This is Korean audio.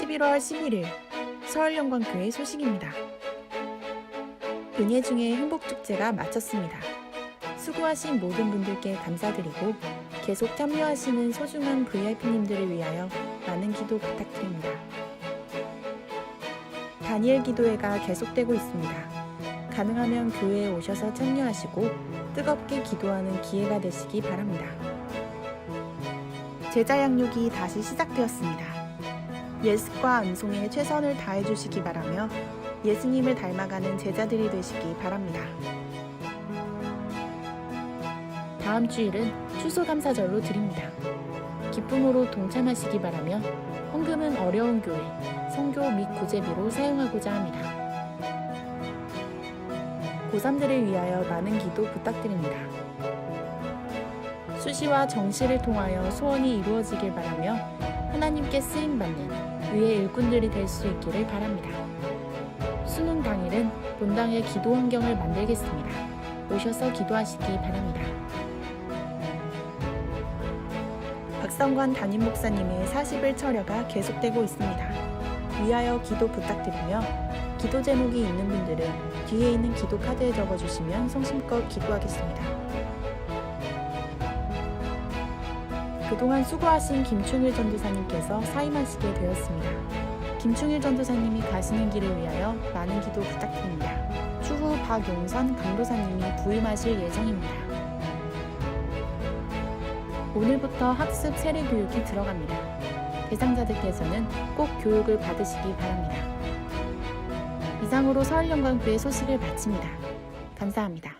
11월 11일 서울영광교회 소식입니다. 은예 중에 행복축제가 마쳤습니다. 수고하신 모든 분들께 감사드리고 계속 참여하시는 소중한 VIP님들을 위하여 많은 기도 부탁드립니다. 다니엘 기도회가 계속되고 있습니다. 가능하면 교회에 오셔서 참여하시고 뜨겁게 기도하는 기회가 되시기 바랍니다. 제자 양육이 다시 시작되었습니다. 예습과 암송에 최선을 다해 주시기 바라며 예수님을 닮아가는 제자들이 되시기 바랍니다. 다음 주일은 추수감사절로 드립니다. 기쁨으로 동참하시기 바라며 헌금은 어려운 교회, 성교 및 고제비로 사용하고자 합니다. 고3들을 위하여 많은 기도 부탁드립니다. 수시와 정시를 통하여 소원이 이루어지길 바라며 하나님께 쓰임받는 의의 일꾼들이 될 수 있기를 바랍니다. 수능 당일은 본당의 기도 환경을 만들겠습니다. 오셔서 기도하시기 바랍니다. 박성관 담임 목사님의 40일 철야가 계속되고 있습니다. 위하여 기도 부탁드리며 기도 제목이 있는 분들은 뒤에 있는 기도 카드에 적어주시면 성심껏 기도하겠습니다. 그동안 수고하신 김충일 전도사님께서 사임하시게 되었습니다. 김충일 전도사님이 가시는 길을 위하여 많은 기도 부탁드립니다. 추후 박용선 강도사님이 부임하실 예정입니다. 오늘부터 학습 세례 교육이 들어갑니다. 대상자들께서는 꼭 교육을 받으시기 바랍니다. 이상으로 서울영광교회 소식을 마칩니다. 감사합니다.